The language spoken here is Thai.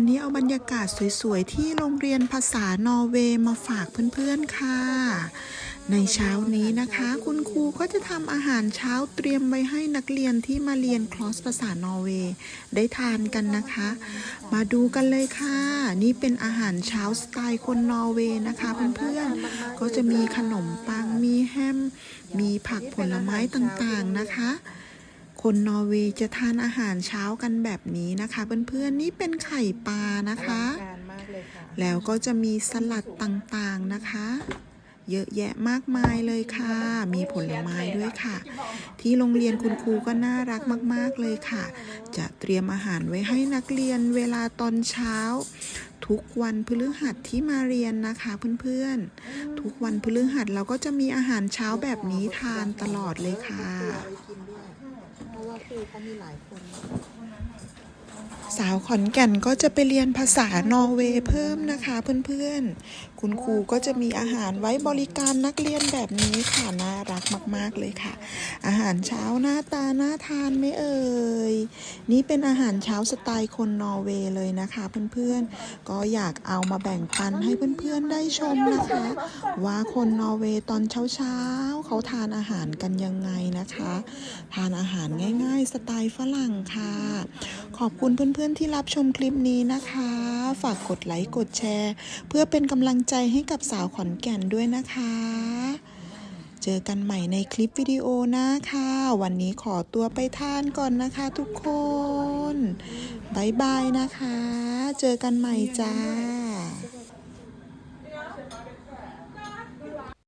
วันนี้เอาบรรยากาศสวยๆ ที่โรงเรียนภาษานอร์เวย์มาฝากเพื่อนๆ ค่ะ ในเช้านี้นะคะ คุณครูก็จะทำอาหารเช้าเตรียมไว้ให้นักเรียนที่มาเรียนคลอสภาษานอร์เวย์ได้ทานกันนะคะ มาดูกันเลยค่ะ นี่เป็นอาหารเช้าสไตล์คนนอร์เวย์นะคะเพื่อนๆ ก็จะมีขนมปัง มีแฮม มีผักผลไม้ต่างๆนะคะ คนนอร์เวย์จะทานอาหารเช้ากันแบบนี้นะคะเพื่อนๆนี่เป็นไข่ปลานะคะการมากเลยค่ะแล้วก็จะมีสลัดต่างๆนะคะ เยอะแยะมากมายเลยค่ะ มีผลไม้ด้วยค่ะ ที่โรงเรียนคุณครูก็น่ารักมากๆเลยค่ะ จะเตรียมอาหารไว้ให้นักเรียนเวลาตอนเช้า ทุกวันพฤหัสที่มาเรียนนะคะเพื่อนๆ ทุกวันพฤหัสเราก็จะมีอาหารเช้าแบบนี้ทานตลอดเลยค่ะ เอาไว้กินด้วยเพราะว่าครูเขามีหลายคน สาวขอนแก่นก็จะไปเรียนภาษานอร์เวย์เพิ่มนะคะเพื่อนๆ คุณครูก็จะมีอาหารไว้บริการนักเรียนแบบนี้ค่ะ น่ารักมากๆเลยค่ะ อาหารเช้าหน้าตาน่าทานไหมเอ่ย นี่เป็นอาหารเช้าสไตล์คนนอร์เวย์เลยนะคะเพื่อนๆ ก็อยากเอามาแบ่งปันให้เพื่อนๆได้ชมนะคะ ว่าคนนอร์เวย์ตอนเช้าๆเขาทานอาหารกันยังไงนะคะ ทานอาหารง่าย ๆ สไตล์ฝรั่งค่ะ ขอบคุณเพื่อนๆที่รับชมคลิปนี้นะคะ ฝากกดไลค์กดแชร์ เพื่อเป็นกำลังใจให้กับสาวขอนแก่นด้วยนะคะ เจอกันใหม่ในคลิปวิดีโอนะคะ วันนี้ขอตัวไปทานก่อนนะคะทุกคนบายบายนะคะ เจอกันใหม่จ้า